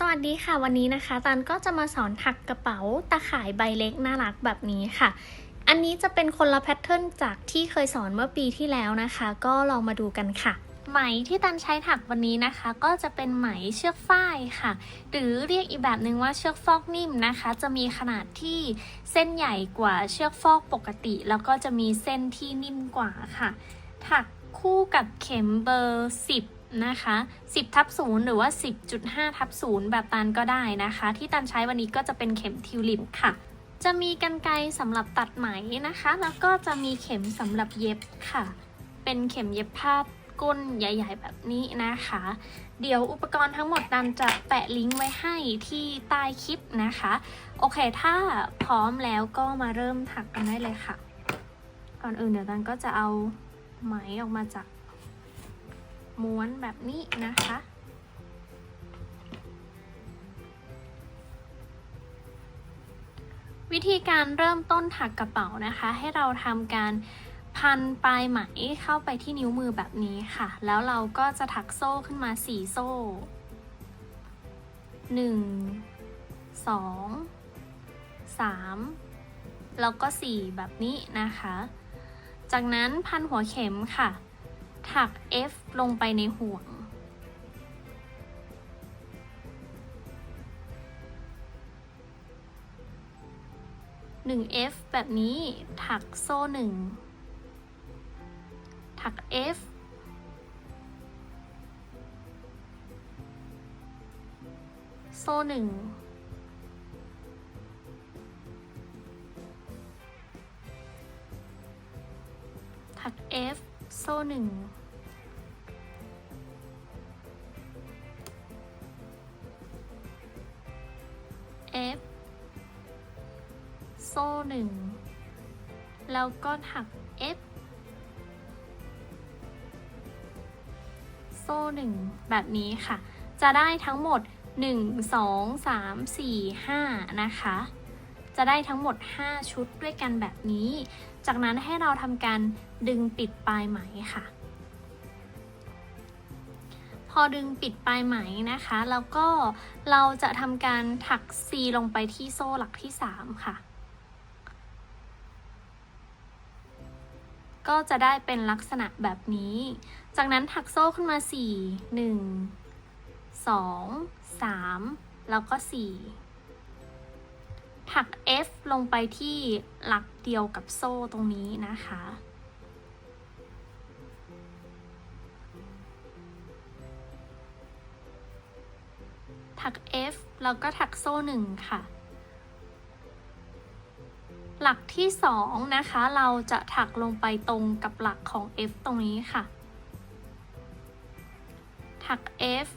สวัสดีค่ะวันนี้นะคะตันก็จะมาสอนถักกระเป๋าตาข่ายใบเล็กน่ารักแบบนี้ค่ะ อันนี้จะเป็นคนละแพทเทิร์นจากที่เคยสอนเมื่อปีที่แล้วนะคะ ก็ลองมาดูกันค่ะ ไหมที่ตันใช้ถักวันนี้นะคะ ก็จะเป็นไหมเชือกฝ้ายค่ะ หรือเรียกอีกแบบหนึ่งว่าเชือกฟอกนิ่มนะคะ จะมีขนาดที่เส้นใหญ่กว่าเชือกฟอกปกติ แล้วก็จะมีเส้นที่นิ่มกว่าค่ะ ถักคู่กับเข็มเบอร์ 10 นะคะ 10ทับ0หรือว่า 10.5ทับ0แบบตันก็ได้นะคะ ที่ตันใช้วันนี้ก็จะเป็นเข็มทิวลิปค่ะ จะมีกันไกรสำหรับตัดไหมนะคะ แล้วก็จะมีเข็มสำหรับเย็บค่ะ เป็นเข็มเย็บผ้าก้นใหญ่ ๆ แบบนี้นะคะ เดี๋ยวอุปกรณ์ทั้งหมดดันจะแปะลิงก์ไว้ให้ที่ใต้คลิปนะคะ โอเค ถ้าพร้อมแล้วก็มาเริ่มถักกันได้เลยค่ะ ก่อนอื่นเดี๋ยวดันก็จะเอาไหมออกมาจาก ม้วนแบบนี้นะคะ วิธีการเริ่มต้นถักกระเป๋านะคะ ให้เราทำการพันปลายไหมเข้าไปที่นิ้วมือแบบนี้ค่ะ แล้วเราก็จะถักโซ่ขึ้นมา 4 โซ่ 1 2 3 แล้วก็ 4 แบบนี้นะคะ จากนั้นพันหัวเข็มค่ะ ถัก F ลงไปในห่วง 1F แบบนี้ถักโซ่ 1 ถัก F โซ่ 1 ถัก F โซ่ 1 แล้วก็ถัก F โซ่หนึ่งแบบนี้ค่ะ จะได้ทั้งหมด 1 2 3 4 5 นะคะ จะได้ทั้งหมด 5 ชุดด้วยกันแบบนี้ จากนั้นให้เราทำการดึงปิดปลายไหมค่ะ พอดึงปิดปลายไหมนะคะ แล้วก็เราจะทำการถัก C ลงไปที่โซ่หลักที่ 3 ค่ะ ก็จะได้เป็นลักษณะแบบนี้ จากนั้นถักโซ่ขึ้นมา 4 1 2 3 แล้วก็ 4 ถัก F ลงไปที่หลักเดียวกับโซ่ตรงนี้นะคะถัก F แล้วก็ถักโซ่หนึ่งค่ะ หลักที่สองนะคะ เราจะถักลงไปตรงกับหลักของ F ตรงนี้ค่ะ ถัก F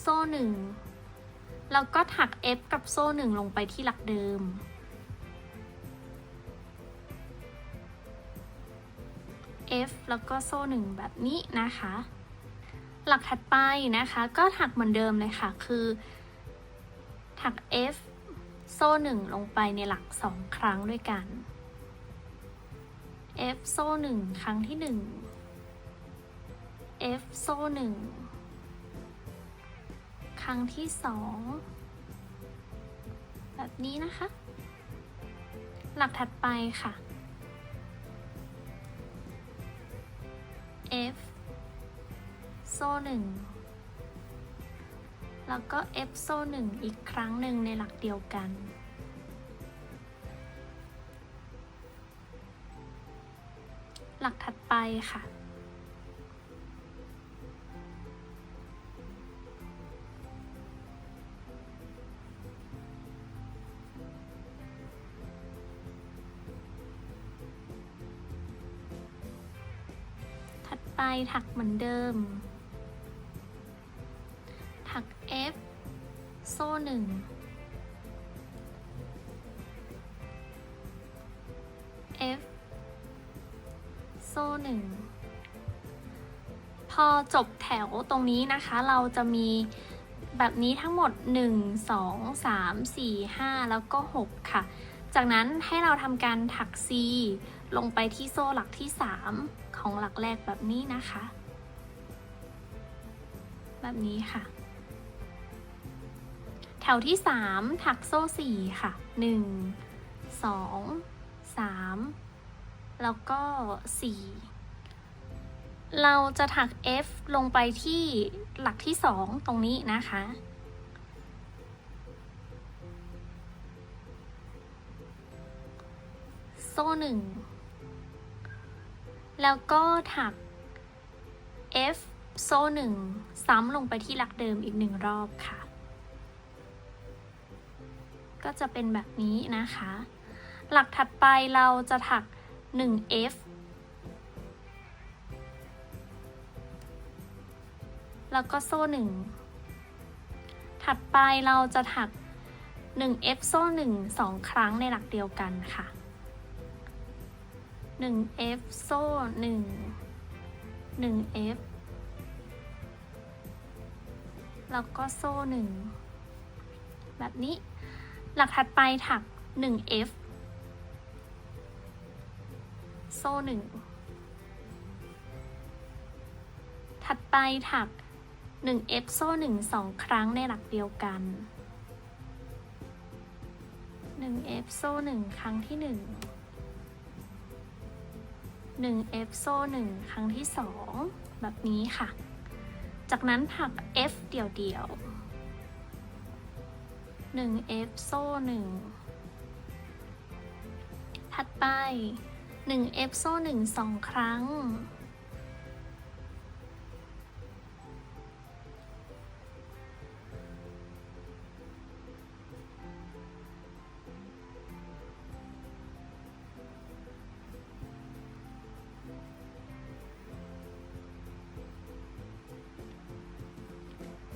โซ่หนึ่งแล้วก็ถัก F กับโซ่หนึ่งลงไปที่หลักเดิม F แล้วก็โซ่หนึ่งแบบนี้นะคะ หลักถัดไปนะคะ ก็ถักเหมือนเดิมเลยค่ะ คือ ถัก F โซ่หนึ่งลงไปในหลักสองครั้งด้วยกัน F โซ่หนึ่งครั้งที่หนึ่ง F โซ่หนึ่งครั้งที่สองแบบนี้นะคะ หลักถัดไปค่ะ F โซ่หนึ่ง แล้วก็ F โซ่หนึ่งอีกครั้งหนึ่งในหลักเดียวกัน หลักถัดไปค่ะ ถัดไปถักเหมือนเดิม ซ่หนึ่ง F โซ่หนึ่ง พอจบแถวตรงนี้นะคะ เราจะมีแบบนี้ทั้งหมด 1 2 3 4 5 แล้วก็ 6 ค่ะ จากนั้นให้เราทำการถัก C ลงไปที่โซ่หลักที่ 3 ของหลักแรกแบบนี้นะคะ แบบนี้ค่ะ แถวที่สามถักโซ่สี่ค่ะหนึ่งสองสามแล้วก็สี่เราจะถัก F ลงไปที่หลักที่สองตรงนี้นะคะ โซ่หนึ่งแล้วก็ถัก F โซ่หนึ่งซ้ำลงไปที่หลักเดิมอีกหนึ่งรอบค่ะ ก็จะเป็นแบบนี้นะคะ หลักถัดไปเราจะถัก 1F แล้วก็โซ่หนึ่งถัดไปเราจะถัก 1F โซ่หนึ่งสองครั้งในหลักเดียวกันค่ะ 1F โซ่หนึ่ง 1F แล้วก็โซ่หนึ่งแบบนี้ หลักถัดไปถัก 1F โซ่ 1 ถัดไปถัก 1F โซ่ 1 2 ครั้งในหลักเดียวกัน 1F โซ่ 1 ครั้งที่ 1 1F โซ่ 1 ครั้งที่ 2 แบบนี้ค่ะ จากนั้นถัก F เดี่ยวๆ 1 f โซ่ 1 ถัดไป 1 f โซ่ 1 2 ครั้ง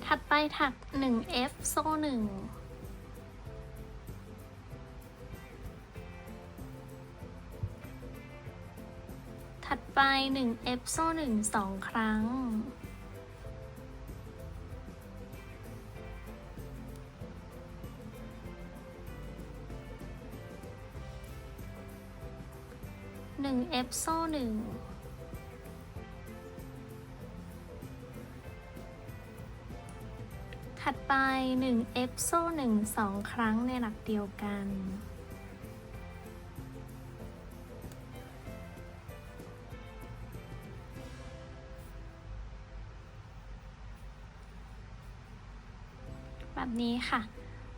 ถัดไปถัก 1f โซ่ 1 ไป1เอฟโซ่1 2 ครั้ง หนึ่งเอฟโซ่หนึ่งถัดไป1 f โซ่1 2 ครั้งในหลักเดียวกัน นี้ค่ะ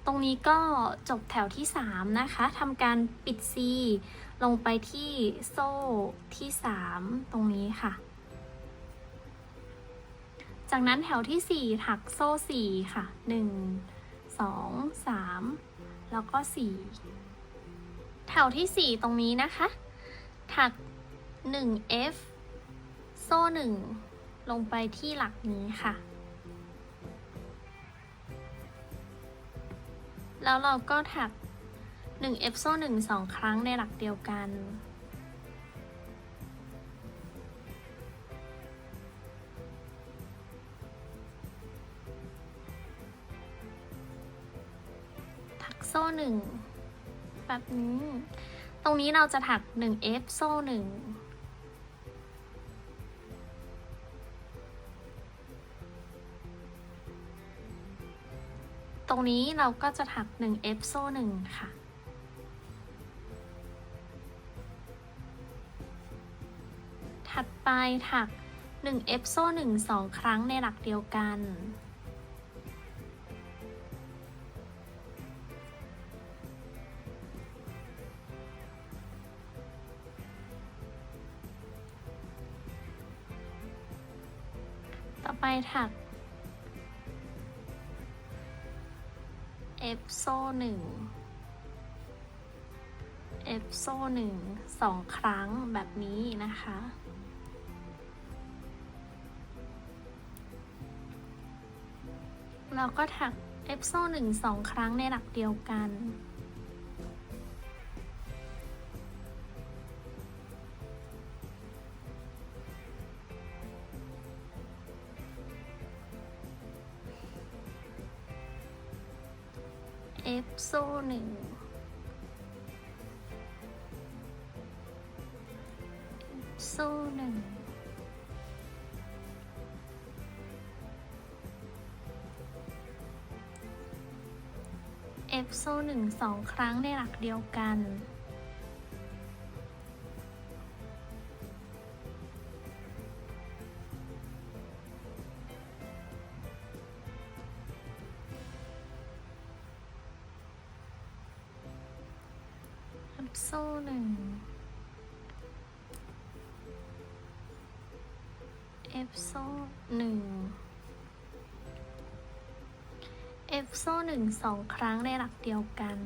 ตรงนี้ก็จบแถวที่ 3 นะคะทำการปิด C ลงไปที่โซ่ที่ 3 ตรงนี้ค่ะ จากนั้นแถวที่ 4 ถักโซ่ 4 ค่ะ 1 2 3 แล้วก็ 4 แถวที่ 4 ตรงนี้นะคะ ถัก 1F โซ่ 1 ลงไปที่หลักนี้ค่ะ แล้วเราก็ถัก1 f โซ่1 2 ครั้งในหลักเดียวกัน ถักโซ่1แบบนี้ ตรงนี้เราจะถัก1 f โซ่1 รงนี้เราก็จะถัก 1F โซ่หนึ่งค่ะ ถัดไปถัก 1F โซ่หนึ่งสองครั้งในหลักเดียวกัน ต่อไปถัก F โซ่หนึ่ง F โซ่หนึ่งสองครั้งแบบนี้นะคะ เราก็ถัก F โซ่หนึ่งสองครั้งในหลักเดียวกัน เอฟโซ่หนึ่งโซ่หนึ่งเอฟโซ่หนึ่งสองครั้งในหลักเดียวกัน เอฟโซ่หนึ่งเอฟโซ่หนึ่งสองครั้งในหลักเดียวกัน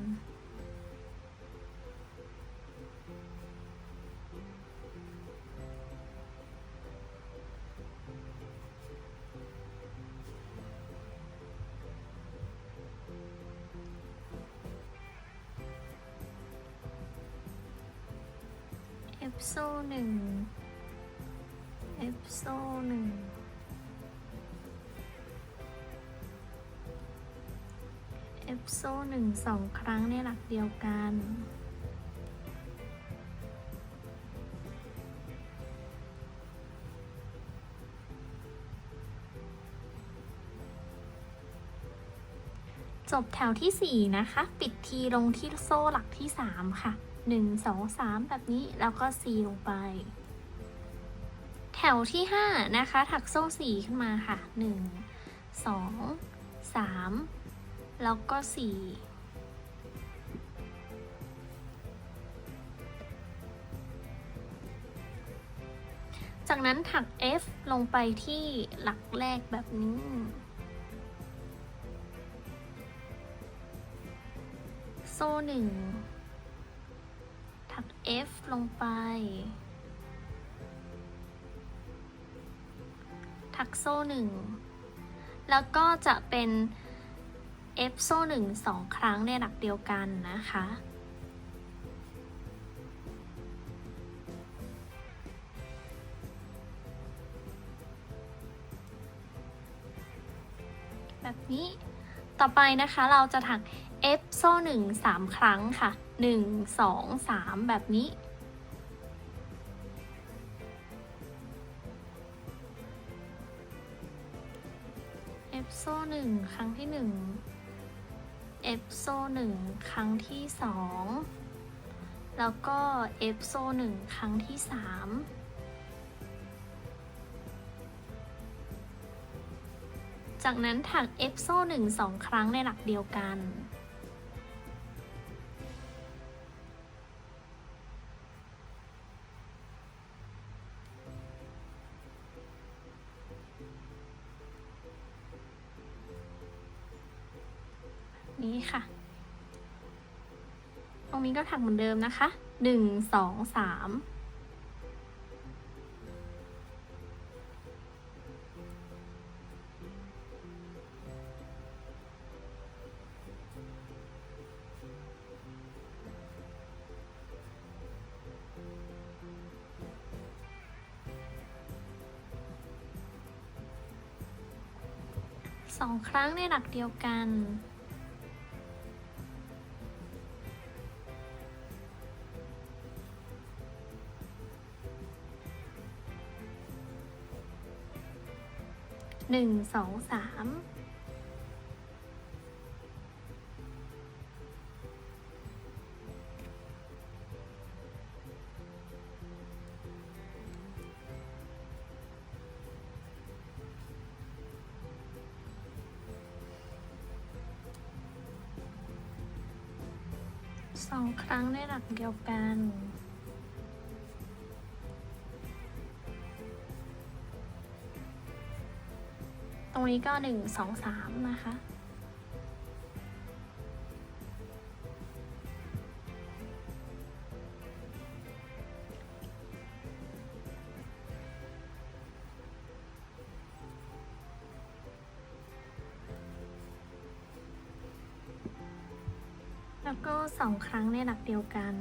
สองครั้งในหลักเดียวกัน จบแถวที่ 4 นะคะ ปิดทีลงที่โซ่หลักที่ 3 ค่ะ 1 2 3 แบบนี้แล้วก็ 4 ลงไป แถวที่ 5 นะคะ ถักโซ่ 4 ขึ้นมาค่ะ 1 2 3 แล้วก็ 4 จากนั้นถัก F ลงไปที่หลักแรกแบบนี้ โซ่หนึ่งถัก F ลงไป ถักโซ่หนึ่งแล้วก็จะเป็น F โซ่หนึ่งสองครั้งในหลักเดียวกันนะคะ นี้ ต่อไปนะคะเราจะถัก F โซ่1 3 ครั้งค่ะ 1 2 3 แบบนี้ F โซ่หนึ่งครั้งที่หนึ่1 F โซ่หนึ่งครั้งที่สองแล้วก็ F โซ่หนึ่งครั้งที่สาม จากนั้นถัก F โซ่หนึ่งสองครั้งในหลักเดียวกันนี้ค่ะ ตรงนี้ก็ถักเหมือนเดิมนะคะหนึ่ง สองสามสองครั้งในหลักเดียวกัน หนึ่งสองสาม เดียวกัน ตรงนี้ก็หนึ่งสองสามนะคะ สองครั้งในหลักเดียวกัน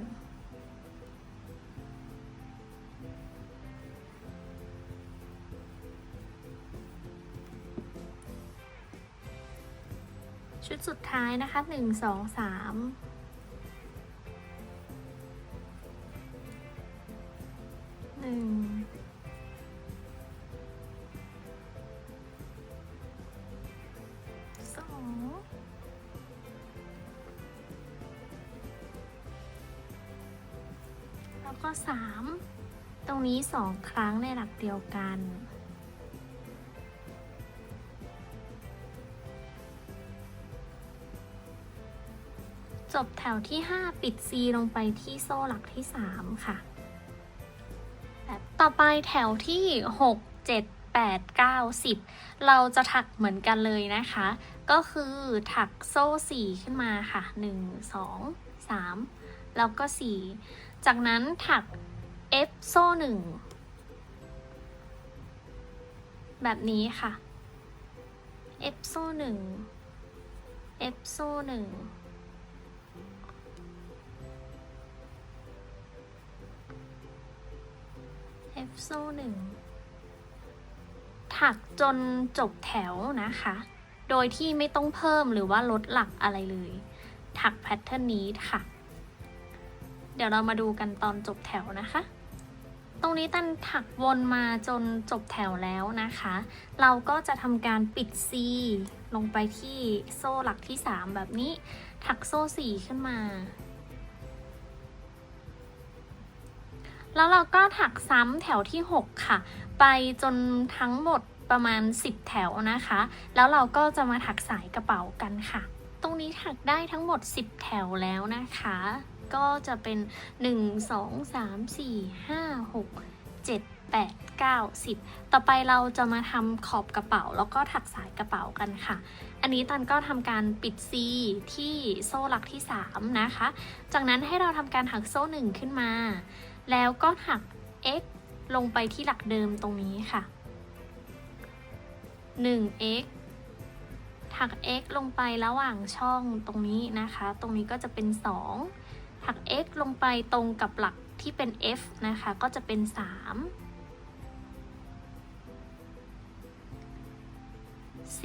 ชุดสุดท้ายนะคะหนึ่งสองสามหนึ่งสอง ก็ 3 ตรงนี้ 2 ครั้งในหลักเดียวกัน จบแถวที่ 5 ปิด C ลงไปที่โซ่หลักที่ 3 ค่ะ ต่อไปแถวที่ 6 7 8 9 10 เราจะถักเหมือนกันเลยนะคะ ก็คือถักโซ่ 4 ขึ้นมาค่ะ 1 2 3 แล้วก็4จากนั้นถัก F โซ่1แบบนี้ค่ะ F โซ่1 F โซ่1 F โซ่หนึ่งถักจนจบแถวนะคะ โดยที่ไม่ต้องเพิ่มหรือว่าลดหลักอะไรเลย ถักแพทเทิร์นนี้ค่ะ เดี๋ยวเรามาดูกันตอนจบแถวนะคะ ตรงนี้ตันถักวนมาจนจบแถวแล้วนะคะ เราก็จะทำการปิด C ลงไปที่โซ่หลักที่ 3 แบบนี้ ถักโซ่ 4 ขึ้นมา แล้วเราก็ถักซ้ำแถวที่ 6 ค่ะ ไปจนทั้งหมดประมาณ 10 แถวนะคะ แล้วเราก็จะมาถักสายกระเป๋ากันค่ะ ตรงนี้ถักได้ทั้งหมด 10 แถวแล้วนะคะ ก็จะเป็น 1 2 3 4 5 6 7 8 9 10 ต่อไปเราจะมาทำขอบกระเป๋า แล้วก็ถักสายกระเป๋ากันค่ะ อันนี้ตันก็ทำการปิด C ที่โซ่หลักที่ 3 นะคะ จากนั้นให้เราทำการถักโซ่ 1 ขึ้นมา แล้วก็ถัก x ลงไปที่หลักเดิมตรงนี้ค่ะ 1x ถัก x ลงไประหว่างช่องตรงนี้นะคะ ตรงนี้ก็จะเป็น 2 ถัก x ลงไปตรงกับหลักที่เป็น f นะคะ ก็จะเป็น3 4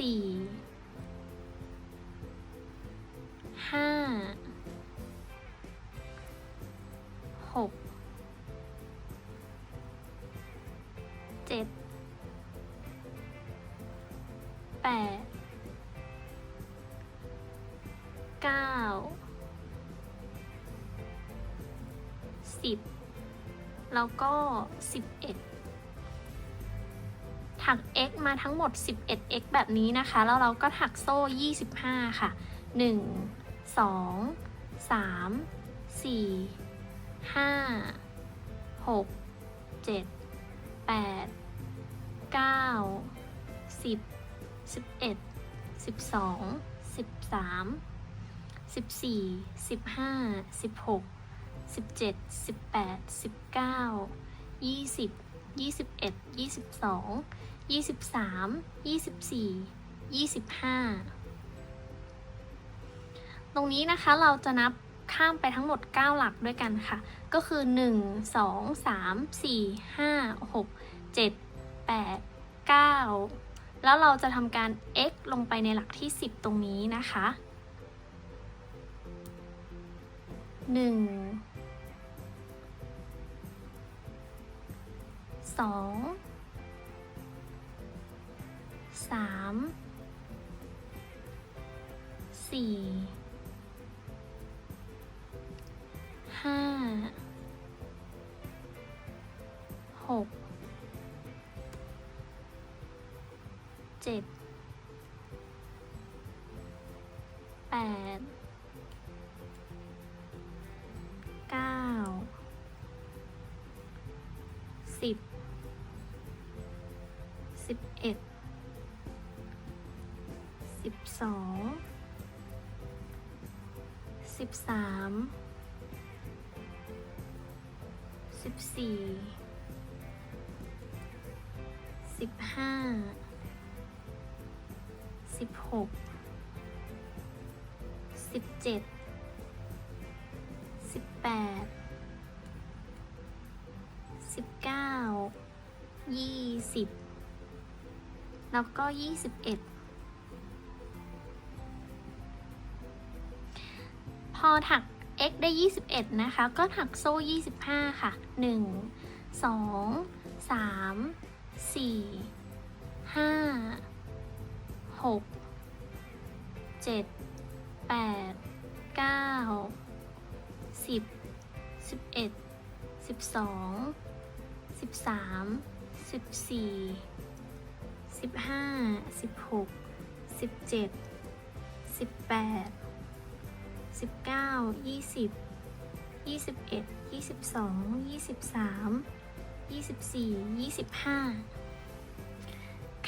5 6เจ็ดแปดเก้า สิบแล้วก็สิบเอ็ดถัก x มาทั้งหมด 11x แบบนี้นะคะ แล้วเราก็ถักโซ่ 25 ค่ะ 1 2 3 4 5 6 7แปดเก้าสิบสิบเอ็ด สิบเจ็ดสิบแปดสิบเก้ายี่สิบยี่สิบเอ็ดยี่สิบสองยี่สิบสามยี่สิบสี่ยี่สิบห้าตรงนี้นะคะเราจะนับข้ามไปทั้งหมด 9 หลักด้วยกันค่ะ ก็คือ 1 2 3 4 5 6 7 8 9 แล้วเราจะทำการ x ลงไปในหลักที่ 10 ตรงนี้นะคะ 1 2 3 4ห้าหกเจ็ด สามสิบสี่สิบห้าสิบหกสิบเจ็ดสิบแปดสิบเก้ายี่สิบแล้วก็ยี่สิบเอ็ด ถัก x ได้ 21 นะคะ ก็ถักโซ่ 25 ค่ะ 1 2 3 4 5 6 7 8 9 10 11สิบสองสิบ สามสิบสี่สิบห้าสิบหกสิบเก้ายี่สิบยี่สิบเอ็ดยี่สิบสองยี่สิบสามยี่สิบสี่ยี่สิบห้า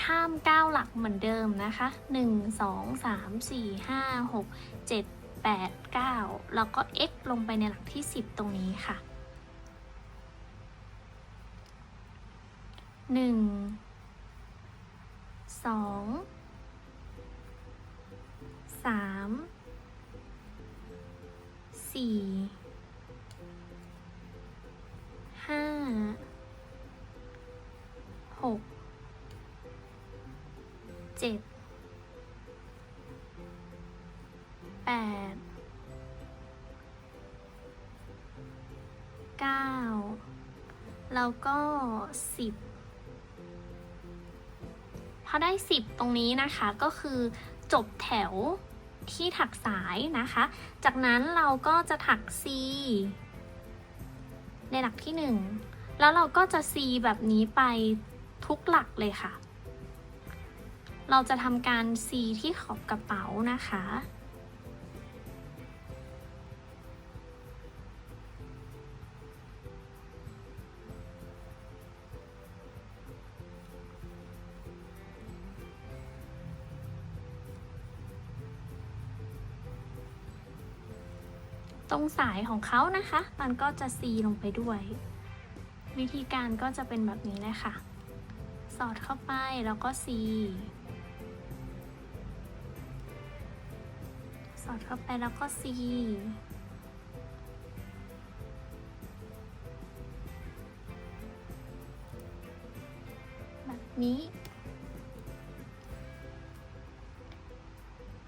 ข้าม 9 หลักเหมือนเดิมนะคะ 1 2 3 4 5 6 7 8 9 แล้วก็ x ลงไปในหลักที่ 10 ตรงนี้ค่ะหนึ่ง สี่ห้าหกเจ็ดแปดเก้าแล้วก็สิบพอได้10ตรงนี้นะคะก็คือจบแถว ที่ถักสายนะคะ จากนั้นเราก็จะถัก C ในหลักที่ 1 แล้วเราก็จะ C แบบนี้ไปทุกหลักเลยค่ะ เราจะทำการ C ที่ขอบกระเป๋านะคะ ตรงสายของเขานะคะ มันก็จะซีลงไปด้วย วิธีการก็จะเป็นแบบนี้เลยค่ะ สอดเข้าไปแล้วก็ซีสอดเข้าไปแล้วก็ซีแบบนี้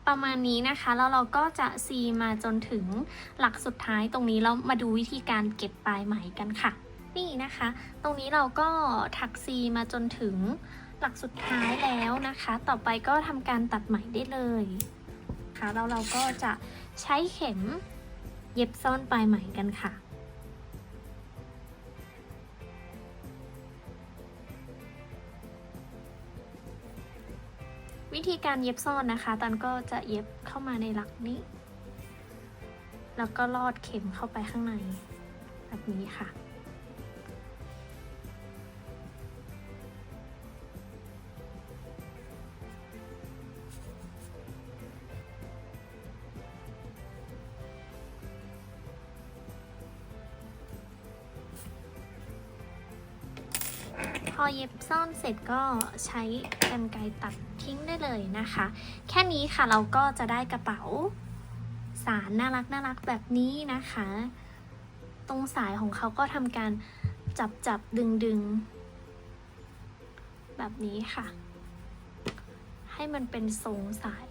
ประมาณนี้นะคะ แล้วเราก็จะซีมาจนถึงหลักสุดท้ายตรงนี้เรามาดูวิธีการเก็บปลายไหมกันค่ะ นี่นะคะ ตรงนี้เราก็ถักซีมาจนถึงหลักสุดท้ายแล้วนะคะ ต่อไปก็ทำการตัดไหมได้เลยค่ะแล้วเราก็จะใช้เข็มเย็บซ่อนปลายไหมกันค่ะ วิธีการเย็บซ่อนนะคะตันก็จะเย็บเข้ามาในหลักนี้ แล้วก็ลอดเข็มเข้าไปข้างใน แบบนี้ค่ะ พอเย็บซ่อนเสร็จก็ใช้กรรไกรตัด ทิ้งได้เลยนะคะ แค่นี้ค่ะเราก็จะได้กระเป๋า สารน่ารักน่ารักแบบนี้นะคะ ตรงสายของเขาก็ทำการจับจับดึงดึงแบบนี้ค่ะ ให้มันเป็นทรงสาย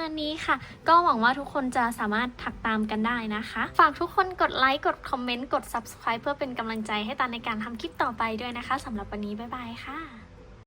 มาณนี้ค่ะ ก็หวังว่าทุกคนจะสามารถถักตามกันได้นะคะ ฝากทุกคนกดไลค์กดคอมเมนต์กด subscribe เพื่อเป็นกำลังใจให้ตานในการทำคลิปต่อไปด้วยนะคะสำหรับวันนี้บ๊ายบายค่ะ